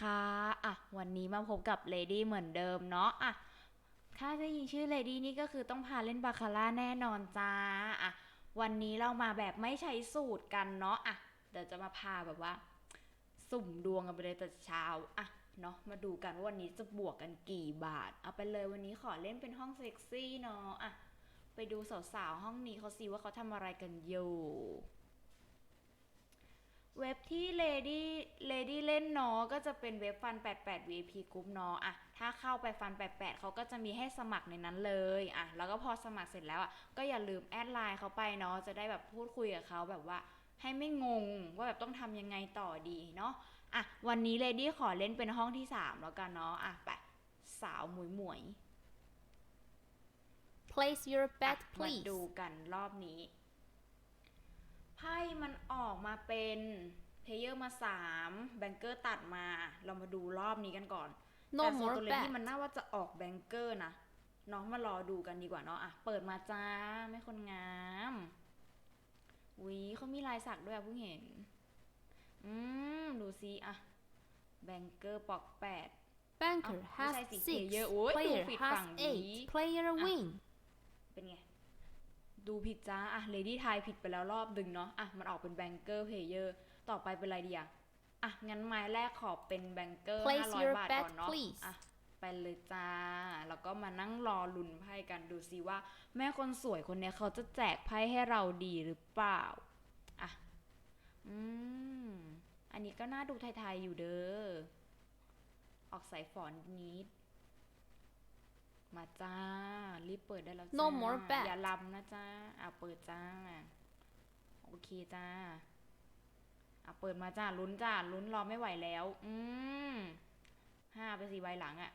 ค่ะ อะ วันนี้มาพบกับเลดี้เหมือนเดิมเนาะ อะ ถ้าได้ยินชื่อเลดี้นี่ก็คือต้องพาเล่นบาคาร่าแน่นอนจ้า อะ วันนี้เรามาแบบไม่ใช้สูตรกันเนาะ อะ เดี๋ยวจะมาพาแบบว่า สุ่มดวงกันไปเลยแต่เช้า อะ เนาะ มาดูกันว่าวันนี้จะบวกกันกี่บาท เอาไปเลยวันนี้ขอเล่นเป็นห้องเซ็กซี่เนาะ อะ ไปดูสาวๆห้องนี้เขาสิว่าเขาทำอะไรกันอยู่ เว็บที่ Lady Lady เล่นเนาะก็จะเป็นเว็บฟัน 88 VIP Group เนาะอะถ้าเข้าไปฟัน 88 เขาก็จะมีให้สมัครในนั้นเลยอะแล้วก็พอสมัครเสร็จแล้วอะก็อย่าลืมแอดไลน์เขาไปเนาะจะได้แบบพูดคุยกับเขาแบบว่าให้ไม่งงว่าแบบต้องทำยังไงต่อดีเนาะอะวันนี้ Lady ขอเล่นเป็นห้องที่ 3 แล้วกันเนาะอะไปสาวหมวยหมวย Place your ๆ bet อะมา please ดูกันรอบนี้ ไพ่มันออกมาเป็นเพลเยอร์มาสามแบงเกอร์ตัดมา เรามาดูรอบนี้กันก่อน No แต่โซ more ตัวเลนี่มัน bet น่าว่าจะออกแบงเกอร์นะน้องมารอดูกันดีกว่าเนาะอะเปิดมาจ้าไม่คนงามวิเขามีลายสักด้วยอะเพิ่งเห็น อืม ดูซิอะแบงเกอร์ปอกแปด Banker Oh, has ไม่ใช่สิ six เยอะๆโอ้ยดู player ผิด has ฝั่งนี้ eight player win เป็นไง ดูผิดจ้า อะเลดี้ทายผิดไปแล้วรอบดึงเนาะ อะ มันออกเป็นแบงเกอร์เพเยอร์ ต่อไปเป็นอะไรดีอะ อะ งั้นไม้แรกขอเป็นแบงเกอร์ Place 500 your บาท bet ก่อนเนาะ please อะ ไปเลยจ้า แล้วก็มานั่งรอลุ้นไพ่กันดูซิว่า แม่คนสวยคนเนี้ยเขาจะแจกไพ่ให้เราดีหรือเปล่า อะ อืม อันนี้ก็น่าดูไทยๆอยู่เด้อ ออกสายฝอนนิด มาจ้า รีบเปิดได้แล้วจ้า No more bet อย่าลำนะจ้าอะเปิดจ้า โอเคจ้าอะเปิดมาจ้าลุ้นจ้าลุ้นรอไม่ไหวแล้ว อืมห้าไปสี่ใบหลังอะ่ะ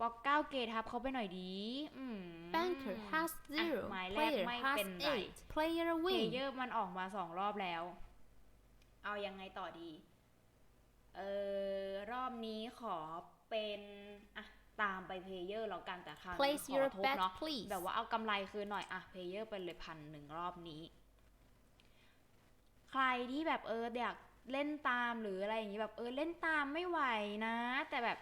ปอกเก้าเกทับเขาไปหน่อยดีอืม Banker has อะ zero หมายแรก player ไม่ has เป็นไร eight player เพ win เยอร์มันออกมาสองรอบแล้ว เอายังไงต่อดี เออรอบนี้ขอเป็นอะ ตามไปเพลเยอร์แล้วกันแต่คราวนี้ Place ขอ your ทบ bet เนาะ please แบบว่าเอากำไรคืนหน่อยอะเพลเยอร์ไปเลยพันหนึ่งรอบนี้ ใครที่แบบเอออยากเล่นตามหรืออะไรอย่างนี้แบบเออเล่นตามไม่ไหวนะ แต่แบบ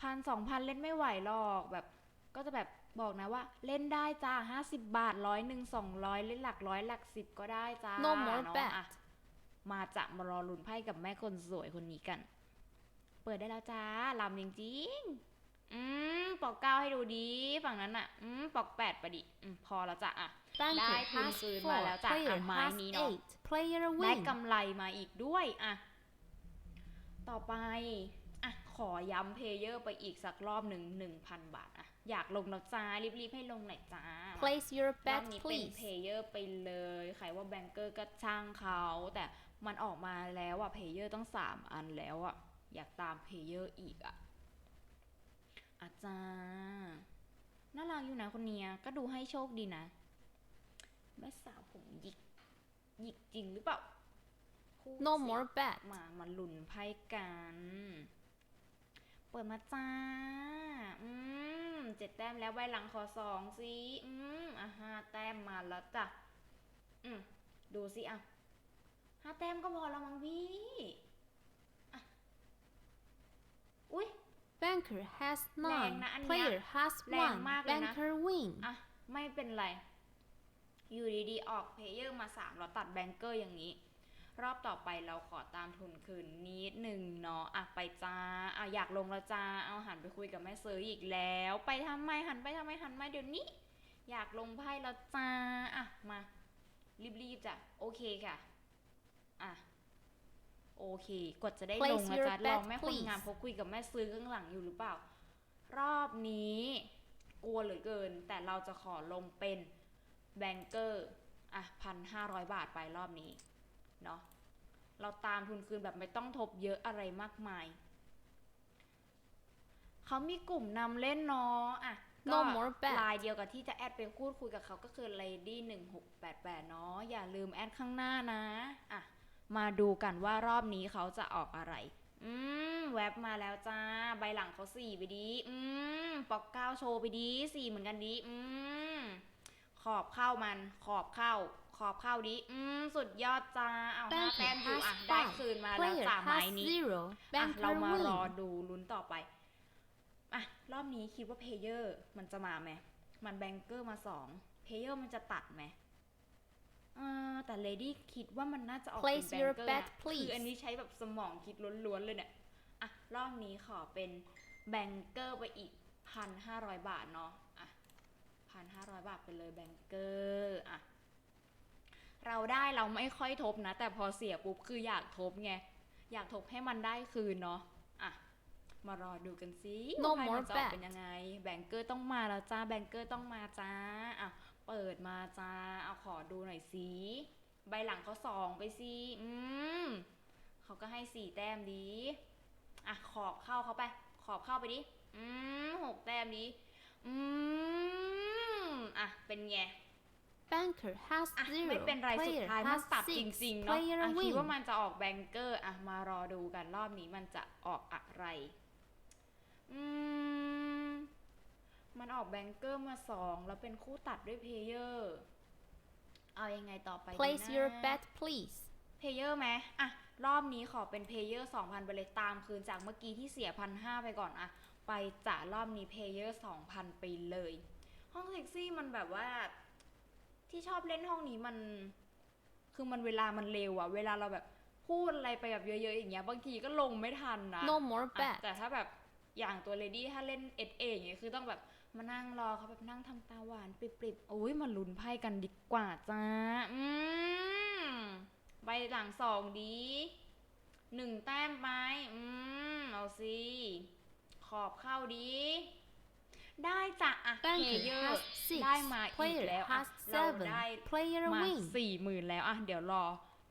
พันสองพันเล่นไม่ไหวหรอกแบบก็จะแบบบอกนะว่า เล่นได้จ้าห้าสิบบาทร้อยหนึ่งสองร้อยเล่นหลักร้อยหลักสิบก็ได้จ้า No more เนาะ bet อะมาจะมารอลุ้นไพ่กับแม่คนสวยคนนี้กัน เปิดได้แล้วจ้าลำจริงๆ อืมปอกเก้าให้ดูดี ฝั่งนั้นอะ อืมปอกแปดไปดิ อืมพอแล้วจ้ะอะ Banker ได้ทุน has คืน four มาแล้วจ้ะ player อะไม้ has นี้เนาะ eight player ได้ win กำไรมาอีกด้วยอะ ต่อไป อะ ขอย้ำเพลเยอร์ไปอีกสักรอบหนึ่งหนึ่งพันบาท อะ อยากลงแล้วจ้า รีบๆ ให้ลงหน่อยจ้า Place your รอบ bet นี้เป็น please เพลเยอร์ไปเลย ใครว่าแบงเกอร์ก็ช่างเขา แต่มันออกมาแล้วอะเพลเยอร์ต้องสามอันแล้วอะอยากตามเพลเยอร์อีกอะ อาจารย์น่ารักอยู่นะคนเนี้ย ก็ดูให้โชคดีนะ แม่สาวผมหยิก หยิกจริงหรือเปล่าพูด No สิ more bet มามาลุ้นไพ่กัน เปิดมาจ้า อืมเจ็ดแต้มแล้วใบหลังขอสองสิอืมอะห้าแต้มมาแล้วจ้ะ อืมดูสิอะห้าแต้มก็พอแล้วมั้งพี่อะอุ้ย Banker has แรง nine นะอันเนี้ย player has แรง one มากเลยนะ Banker win อะ ไม่เป็นไร อยู่ดีๆ ออกเพลเยอร์มาสามเราตัดแบงเกอร์อย่างนี้ รอบต่อไปเราขอตามทุนคืนนิดหนึ่งเนาะอะไปจ้าอะอยากลงแล้วจ้า เอาหันไปคุยกับแม่ซื้ออีกแล้ว ไปทำไมหันไปทำไมหันมาเดี๋ยวนี้ อยากลงไพ่แล้วจ้าอะมารีบๆจ้ะโอเคค่ะอะ โอเค กดจะได้ล Place งนะ your จ๊ะ bet ลองแม่คน please งามเขาคุยกับแม่ซื้อข้างหลังอยู่หรือเปล่า รอบนี้กลัวเหลือเกิน แต่เราจะขอลงเป็นแบงเกอร์อะพันห้าร้อยบาทไปรอบนี้ เนาะเราตามทุนคืนแบบไม่ต้องทบเยอะอะไรมากมาย เขามีกลุ่มนำเล่นเนาะอะ No more bet ไลน์เดียวกับที่จะแอดไปพูดคุยกับเขาก็คือ lady 1 6 8 8เนาะอย่าลืมแอดข้างหน้านะ อะ มาดูกันว่ารอบนี้เขาจะออกอะไร อืม แว็บมาแล้วจ้า ใบหลังเขาสี่ไปดี อืม ปอกเก้าโชว์ไปดีสี่เหมือนกันดี อืม ขอบเข้ามัน ขอบเข้าขขอบเข้าดิอืม สุดยอดจ้า เอาห้า Banker แต้มอยู่ has อะ ได้ five คืนมาแล้ว Player จ้าไม้ has นี้ zero. อะเรา Banker มารอ win. ดูลุ้นต่อไป อะ รอบนี้คิดว่าเพเยอร์มันจะมาไหม มันแบงเกอร์มาสอง เพเยอร์มันจะตัดไหม อ่าแต่เลดี้คิดว่ามันน่าจะออกเป็น Place แบง your เกอร์ bet คือ please อันนี้ใช้แบบสมองคิดล้วนๆเลยเนี่ย อะ รอบนี้ขอเป็นแบงเกอร์ไปอีกพันห้าร้อยบาทเนาะ อะพันห้าร้อยบาทไปเลยแบงเกอร์อะ เราได้เราไม่ค่อยทบนะ แต่พอเสียปุ๊บคืออยากทบไง อยากทบให้มันได้คืนเนาะ อะ มารอดูกันสิ No ว่าไพ่ more มันจะออก bet เป็นยังไง แบงเกอร์ต้องมาแล้วจ้า แบงเกอร์ต้องมาจ้าอะ เปิดมาจ้า เอาขอดูหน่อยสิใบหลังเขาสองไปสิอืมเขาก็ให้สี่แต้มดี อะขอบเข้าเขาไป ขอบเข้าไปดิ อืมหกแต้มดี อืมอะเป็นไง Banker has อะ zero. ไม่เป็นไรสุด Player ท้ายมัน has ตัดจ six. ริง ๆ เนาะ Player อะคิด win. ว่ามันจะออกแบงเกอร์อะมารอดูกันรอบนี้มันจะออกอะไร อืม มันออกแบงเกอร์มาสองแล้วเป็นคู่ตัดด้วยเพลเยอร์เอายังไงต่อไปดี Place นะ your bet, please. เพลเยอร์ไหมอะ รอบนี้ขอเป็นเพลเยอร์สองพันไปเลยตามคืนจากเมื่อกี้ที่เสียพันห้าไปก่อนอะไปจ่ารอบนี้เพลเยอร์สองพันไปเลย ห้องเซ็กซี่มันแบบว่า ที่ชอบเล่นห้องนี้มัน คือมันเวลามันเร็วอะเวลาเราแบบพูดอะไรไปแบบเยอะๆอย่างเงี้ยบางทีก็ลงไม่ทันนะ No more อะ bet. แต่ถ้าแบบอย่างตัวเลดี้ถ้าเล่นเอเออย่างเงี้ยคือต้องแบบ มานั่งรอเขาแบบนั่งทำตาหวานปริบๆโอ้ยมาลุ้นไพ่กันดีกว่าจ้าอืมใบหลังสองดีหนึ่งแต้มไปอืมเอาสิขอบเข้าดี ได้จ้ะอะเพ Banker เยอร์ has six. ได้มาอีก Player แล้วอะ has เรา seven. ได้ Player มา win. สี่หมื่นแล้วอะ เดี๋ยวรอ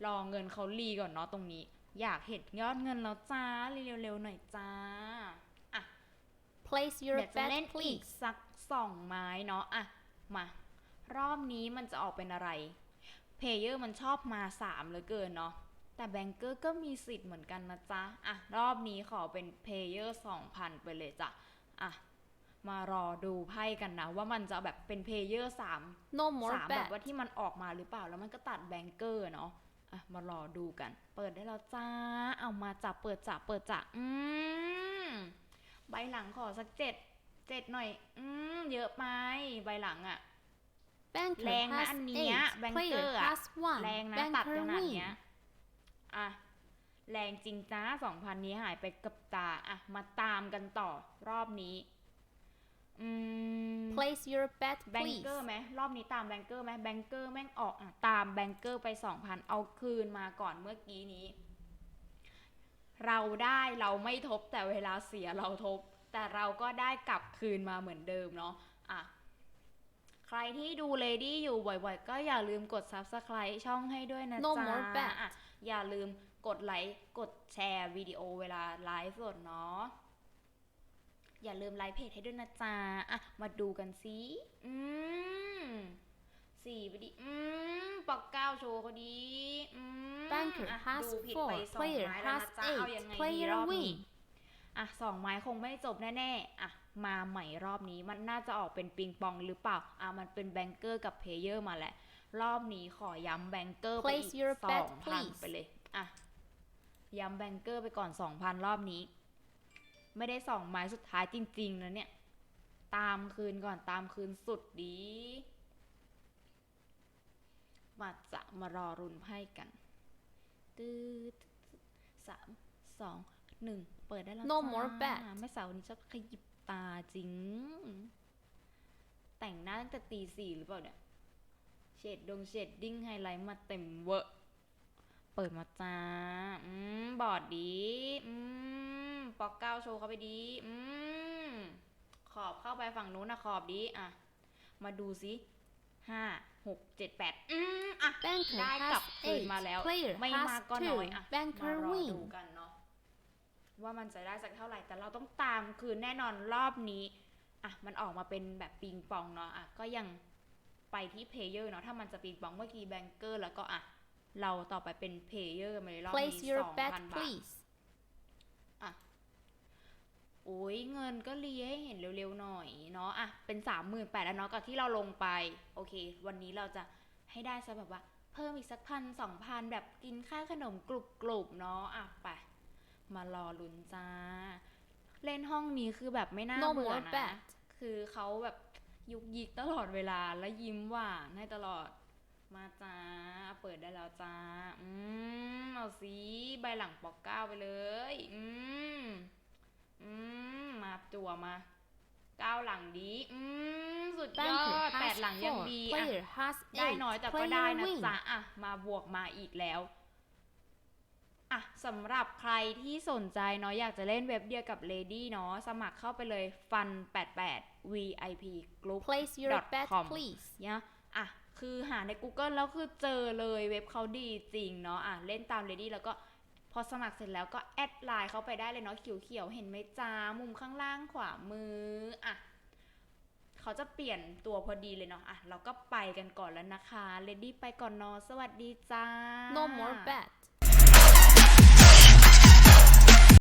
รอเงินเขารีก่อนเนาะตรงนี้ อยากเห็นยอดเงินแล้วจ้าเร็วๆหน่อยจ้าอะ Place your เดี๋ยวจะเล่น bet, อีก please. สักสองไม้เนาะอะมา รอบนี้มันจะออกเป็นอะไร เพลเยอร์มันชอบมาสามเหลือเกินเนาะแต่แบงเกอร์ก็มีสิทธิ์เหมือนกันนะจ๊ะอะรอบนี้ขอเป็นเพลเยอร์สองพันไปเลยจ้ะอะมารอดูไพ่กันนะว่ามันจะแบบเป็นเพลเยอร์สาม No more สามแบบ bet. ว่าที่มันออกมาหรือเปล่าแล้วมันก็ตัดแบงเกอร์เนาะอะมารอดูกัน เปิดได้แล้วจ้า เอามาจับเปิดจับเปิดจับอืม ใบหลังขอสักเจ็ดเจ็ดหน่อย อืมเยอะไปใบหลังอะ Banker แรงนะ has อันเนี้ย eight. แบงเกอ Player ร์อะ has one. แรงนะตัดข Banker นาด win. เนี้ยอะแรงจริงจ้าสองพันนี้หายไปกับตาอะมาตามกันต่อรอบนี้อืม Place your bet, แบง please. เกอร์ไหมรอบนี้ตามแบงเกอร์ไหมแบงเกอร์แม่งออกอะตามแบงเกอร์ไปสองพันเอาคืนมาก่อนเมื่อกี้นี้ เราได้เราไม่ทบแต่เวลาเสียเราทบ แต่เราก็ได้กลับคืนมาเหมือนเดิมเนาะอะใครที่ดูเลดี้อยู่บ่อยๆ ก็อย่าลืมกด subscribe ช่องให้ด้วยนะ No จ๊ะ more bet อะอย่าลืมกดไลค์กดแชร์วิดีโอเวลาไลฟ์สดเนาะอย่าลืมไลค์เพจให้ด้วยนะจ๊ะอะมาดูกันสิอืม สี่ไปดิอืมปอกเก้าโชว์เขาดี อืม Banker อะ has ดูผิด four. ไปสอง Player ไม้แล้ว has นะจ๊ะเอายังไง eight. ดี Player รอบนี้ win. อะสองไม้คงไม่จบแน่ๆ อะ มาใหม่รอบนี้มันน่าจะออกเป็นปิงปองหรือเปล่า อะ มันเป็นแบงเกอร์กับเพลเยอร์มาแหละ รอบนี้ขอย้ำแบงเกอร์ไปอี Place ก your สอ bet, งพัน please. ไปเลย อะ ย้ำแบงเกอร์ไปก่อนสองพันรอบนี้ ไม่ได้สองไม้สุดท้ายจริง ๆนะเนี่ย ตามคืนก่อนตามคืนสุดดี มาจะมารอรุนไพ่กันตืดสามสองหนึ่งเปิดได้แล้ว No จ้า more bet แม่สาวคนนี้ชอบขยิบตาจริง แต่งหน้าตั้งแต่ตีสี่หรือเปล่าเนี่ย เฉดดงเฉดดิ้งไฮไลท์มาเต็มเวอร์เปิดมาจ้า อืม บอดดี อืม ปอกเก้าโชว์เข้าไปดี อืม ขอบเข้าไปฝั่งนู้นนะขอบดี อะ มาดูสิห้า หกเจ็ดแปดอืมอะ Banker ได้กลั has บคืน eight. มาแล้ว Player ไม่ has มากก็ two. น้อยอะมา Banker รอ win. ดูกันเนาะว่ามันจะได้สักเท่าไหร่ แต่เราต้องตามคืนแน่นอนรอบนี้ อะ มันออกมาเป็นแบบปิงปองเนาะอะก็ยังไปที่เพลเยอร์เนาะถ้ามันจะปิงปองเมื่อกี้แบงเกอร์แล้วก็อะ เราต่อไปเป็นเพลเยอร์มาเลยรอบ Place นี้ your สอง bet, พันบาท please. โอ้ยเงินก็รีให้เห็นเร็วๆหน่อยเนาะอะเป็นสามหมื่นแปดแล้วเนาะกับที่เราลงไป โอเค วันนี้เราจะให้ได้ซะแบบว่า เพิ่มอีกสักพันสองพันแบบกินค่าขนมกรุบกรุบๆเนาะอะไป มารอลุ้นจ้า เล่นห้องนี้คือแบบไม่น่า No เบื่อ more นะ bet คือเขาแบบยุกยิกตลอดเวลาและยิ้มหวานให้ตลอดมาจ้า เปิดได้แล้วจ้า อืม เอาสิ ใบหลังปอกเก้าไปเลย อืม อืม มาจั่วมาเก้าหลังดี อืม สุดยอ Banker ดแปด has หลังยัง four. ดีอะ Player has ได้ eight. น้อยแต่ก็ Player ได้นะ win. จ๊ะอะ มาบวกมาอีกแล้ว อะสำหรับใครที่สนใจเนาะอยากจะเล่นเว็บเดียวกับ Lady เนาะสมัครเข้าไปเลย fun 88 VIP group Place your dot bet, com please. เนี่ยอะ คือหาใน Google แล้วคือเจอเลยเว็บเขาดีจริงเนาะอะ เล่นตาม Lady แล้วก็ พอสมัครเสร็จแล้วก็แอดไลน์เขาไปได้เลยเนาะเขียวๆเห็นไหมจ้ามุมข้างล่างขวามืออะเขาจะเปลี่ยนตัวพอดีเลยเนาะอะเราก็ไปกันก่อนแล้วนะคะเรดดี้ไปก่อนเนาะสวัสดีจ้า No more bad